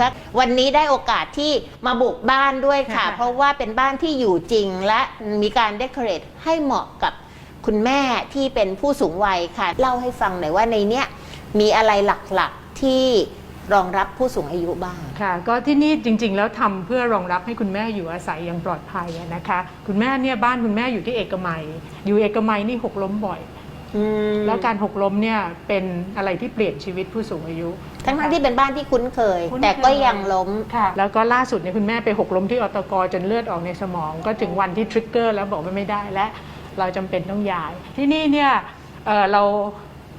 คะวันนี้ได้โอกาสที่มาบุกบ้านด้วยค่ะค่ะ เพราะว่าเป็นบ้านที่อยู่จริงและมีการเดคอเรทให้เหมาะกับคุณแม่ที่เป็นผู้สูงวัยค่ะ เล่าให้ฟังหน่อยว่าในเนี้ยมีอะไรหลักๆที่รองรับผู้สูงอายุบ้างค่ะ ก็ที่นี่จริง ๆ แล้วทำเพื่อรองรับให้คุณแม่อยู่อาศัยอย่างปลอดภัยอะนะคะ คุณแม่เนี่ยบ้านคุณแม่อยู่ที่เอกมัย อยู่เอกมัยนี่หกล้มบ่อย แล้วการหกล้มเนี่ยเป็นอะไรที่เปลี่ยนชีวิตผู้สูงอายุ ทั้งๆที่เป็นบ้านที่คุ้นเคยคุ้นเคยแต่ก็ยังล้มค่ะแล้วก็ล่าสุดเนี่ยคุณแม่ไปหกล้มที่อตกจนเลือดออกในสมอง ก็ถึงวันที่ทริกเกอร์แล้วบอกว่าไม่ได้และเราจำเป็นต้องย้าย ที่นี่เนี่ยเอ่อเรา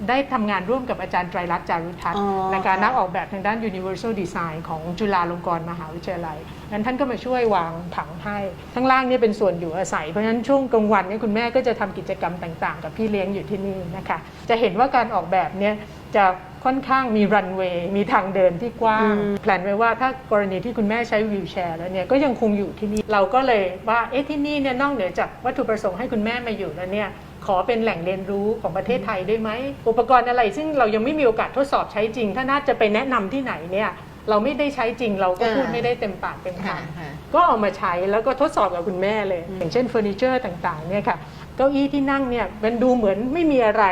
ได้ทำงานร่วมกับอาจารย์ไตรรัตน์จารุทัศน์อ๋อนะคะค่ะนักออกแบบทางด้าน Universal Design ของจุฬาลงกรณ์มหาวิทยาลัยนั้นท่านก็มาช่วยวางผังให้ข้างล่างเนี่ยเป็นส่วนอยู่อาศัย เพราะฉะนั้นช่วงกลางวันเนี่ยคุณแม่ก็จะทำกิจกรรมต่างๆ กับพี่เลี้ยงอยู่ที่นี่นะคะ จะเห็นว่าการออกแบบเนี่ยจะค่อนข้างมีรันเวย์มีทางเดินที่กว้างอืมแพลนไว้ว่าถ้ากรณีที่คุณแม่ใช้วีลแชร์แล้วเนี่ยก็ยังคงอยู่ที่นี่เราก็เลยว่าเอ๊ะที่นี่เนี่ยนอกเหนือจากวัตถุประสงค์ให้คุณแม่มาอยู่แล้วเนี่ย ขอเป็นแหล่งเรียนรู้ของประเทศไทยได้ไหม อุปกรณ์อะไรซึ่งเรายังไม่มีโอกาสทดสอบใช้จริง ถ้าน่าจะไปแนะนำที่ไหนเนี่ยเราไม่ได้ใช้จริงเราก็พูดอ่าไม่ได้เต็มปากเต็มค่ะคำค่ะก็เอามาใช้แล้วก็ทดสอบกับคุณแม่เลย อย่างเช่นเฟอร์นิเจอร์ต่างๆเนี่ยค่ะเก้าอี้ที่นั่งเนี่ยมันดูเหมือนไม่มีอะไร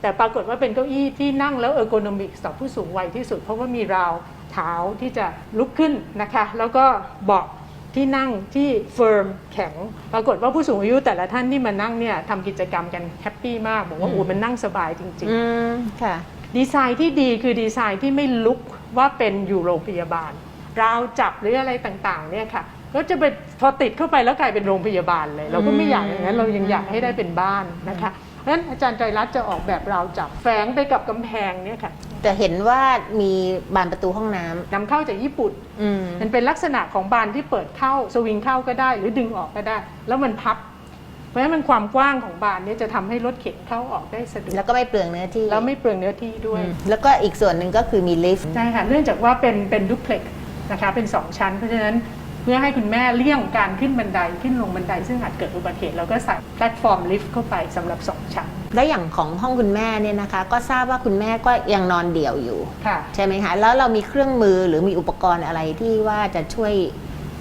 แต่ปรากฏว่าเป็นเก้าอี้ที่นั่งแล้วเออร์โกนอมิกสำหรับผู้สูงวัยที่สุด เพราะว่ามีราวเท้าที่จะลุกขึ้นนะคะ แล้วก็เบาะ ที่นั่งที่เฟิร์มแข็ง ปรากฏว่าผู้สูงอายุแต่ละท่านที่มานั่งเนี่ยทำกิจกรรมกันแฮปปี้มากบอกว่าอืมโอ้มันนั่งสบายจริงๆอืมค่ะ ดีไซน์ที่ดีคือดีไซน์ที่ไม่ลุกว่าเป็นอยู่โรงพยาบาลราวจับหรืออะไรต่างๆ เนี่ยค่ะ ก็จะเป็นพอติดเข้าไปแล้วกลายเป็นโรงพยาบาลเลย เราก็ไม่อยากอย่างนั้นเรายังอยากให้ได้เป็นบ้านนะคะเพราะฉะนั้นอาจารย์ไตรรัตน์จะออกแบบราวจับแฝงไปกับกำแพงเนี่ยค่ะ แต่เห็นว่ามีบานประตูห้องน้ำนำเข้าจากญี่ปุ่น อืม มันเป็นลักษณะของบานที่เปิดเข้าสวิงเข้าก็ได้ หรือดึงออกก็ได้ แล้วมันพับ เพราะฉะนั้นมันความกว้างของบานเนี้จะทำให้รถเข็นเข้าออกได้สะดวกแล้วก็ไม่เปลืองเนื้อที่แล้วไม่เปลืองเนื้อที่ด้วยอืมแล้วก็อีกส่วนหนึ่งก็คือมีลิฟต์ ใช่ค่ะ เนื่องจากว่าเป็นเป็นดูเพล็กนะคะ เป็น 2 ชั้น เพราะฉะนั้นเพื่อให้คุณแม่เลี่ยงการขึ้นบันไดขึ้นลงบันได ซึ่งอาจเกิดอุบัติเหตุเราก็ใส่แพลตฟอร์มลิฟต์เข้าไปสำหรับ 2 ชั้น และอย่างของห้องคุณแม่เนี่ยนะคะ ก็ทราบว่าคุณแม่ก็ยังนอนเดี่ยวอยู่ ค่ะ ใช่ไหมคะแล้วเรามีเครื่องมือหรือมีอุปกรณ์อะไรที่ว่าจะช่วย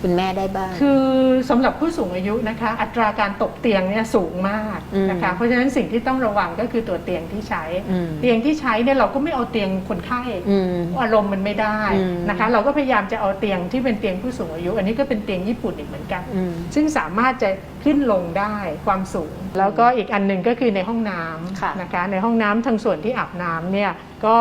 คุณแม่ได้บ้าง คือสำหรับผู้สูงอายุนะคะ อัตราการตกเตียงเนี่ยสูงมากอืมนะคะเพราะฉะนั้นสิ่งที่ต้องระวังก็คือตัวเตียงที่ใช้ อืม เตียงที่ใช้เนี่ยเราก็ไม่เอาเตียงคนไข้ อืม อารมณ์มันไม่ได้อืม นะคะ เราก็พยายามจะเอาเตียงที่เป็นเตียงผู้สูงอายุ อันนี้ก็เป็นเตียงญี่ปุ่นอีกเหมือนกัน อืม ซึ่งสามารถจะขึ้นลงได้ความสูง แล้วก็อีกอันหนึ่งก็คือในห้องน้ค่ะำนะคะในห้องน้ำทางส่วนที่อาบน้ำเนี่ยก็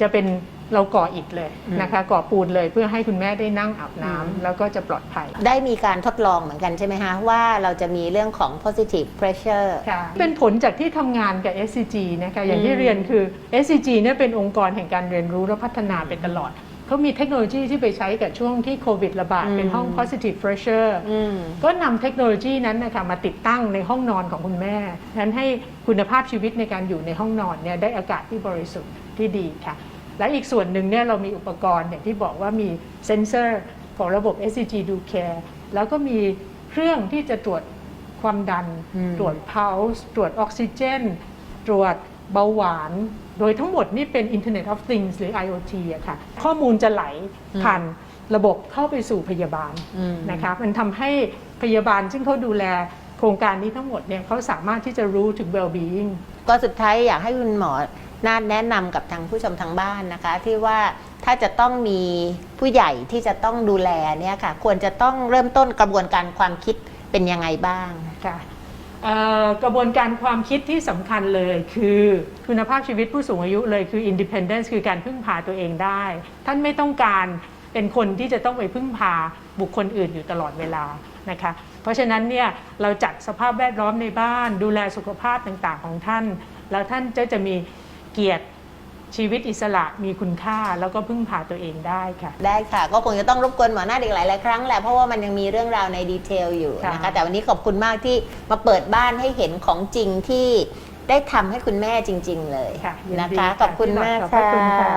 จะเป็น เราก่ออิฐเลยอืมนะคะ ก่อปูนเลยเพื่อให้คุณแม่ได้นั่งอาบน้ำอืมแล้วก็จะปลอดภัย ได้มีการทดลองเหมือนกันใช่ไหมคะว่าเราจะมีเรื่องของ positive pressure ค่ะเป็นผลจากที่ทำงานกับ SCG นะคะอย่างที่อืมเรียนคือ SCG เนี่ยเป็นองค์กรแห่งการเรียนรู้และพัฒนาไปตลอด เขามีเทคโนโลยีที่ไปใช้กับช่วงที่โควิดระบาดอืมเป็นห้อง positive pressure อืม ก็นำเทคโนโลยีนั้นนะคะมาติดตั้งในห้องนอนของคุณแม่นั้นให้คุณภาพชีวิตในการอยู่ในห้องนอนเนี่ยได้อากาศที่บริสุทธิ์ที่ดีค่ะ และอีกส่วนหนึ่งเนี่ยเรามีอุปกรณ์อย่างที่บอกว่ามีเซ็นเซอร์ของระบบ SCG Do Care แล้วก็มีเครื่องที่จะตรวจความดันอืมตรวจ pulse ตรวจออกซิเจน ตรวจเบาหวาน โดยทั้งหมดนี่เป็น Internet of Things หรือ IoT อะค่ะ ข้อมูลจะไหลผ่านระบบเข้าไปสู่พยาบาลอืมนะคะมันทำให้พยาบาลซึ่งเขาดูแลโครงการนี้ทั้งหมดเนี่ยเขาสามารถที่จะรู้ถึง well-being ก็สุดท้ายอยากให้คุณหมอ น่าแนะนำกับทางผู้ชมทางบ้านนะคะ ที่ว่าถ้าจะต้องมีผู้ใหญ่ที่จะต้องดูแลเนี่ยค่ะ ควรจะต้องเริ่มต้นกระบวนการความคิดเป็นยังไงบ้างค่ะกระบวนการความคิดที่สำคัญเลยคือคุณภาพชีวิตผู้สูงอายุเลยคือ independence คือการพึ่งพาตัวเองได้ ท่านไม่ต้องการเป็นคนที่จะต้องไปพึ่งพาบุคคลอื่นอยู่ตลอดเวลานะคะ เพราะฉะนั้นเนี่ยเราจัดสภาพแวดล้อมในบ้านดูแลสุขภาพต่างๆของท่าน แล้วท่านจะจะมี เกียรติชีวิตอิสระมีคุณค่าแล้วก็พึ่งพาตัวเองได้ค่ะ ได้ค่ะ ก็คงจะต้องรบกวนหมอหน้าอีกหลายๆครั้งแหละเพราะว่ามันยังมีเรื่องราวในดีเทลอยู่นะคะค่ะแต่วันนี้ขอบคุณมากที่มาเปิดบ้านให้เห็นของจริงที่ได้ทำให้คุณแม่จริง ๆ เลยค่ะยินนะดีคะ ขอบคุณมากขอบพระค่ะคุณค่ะ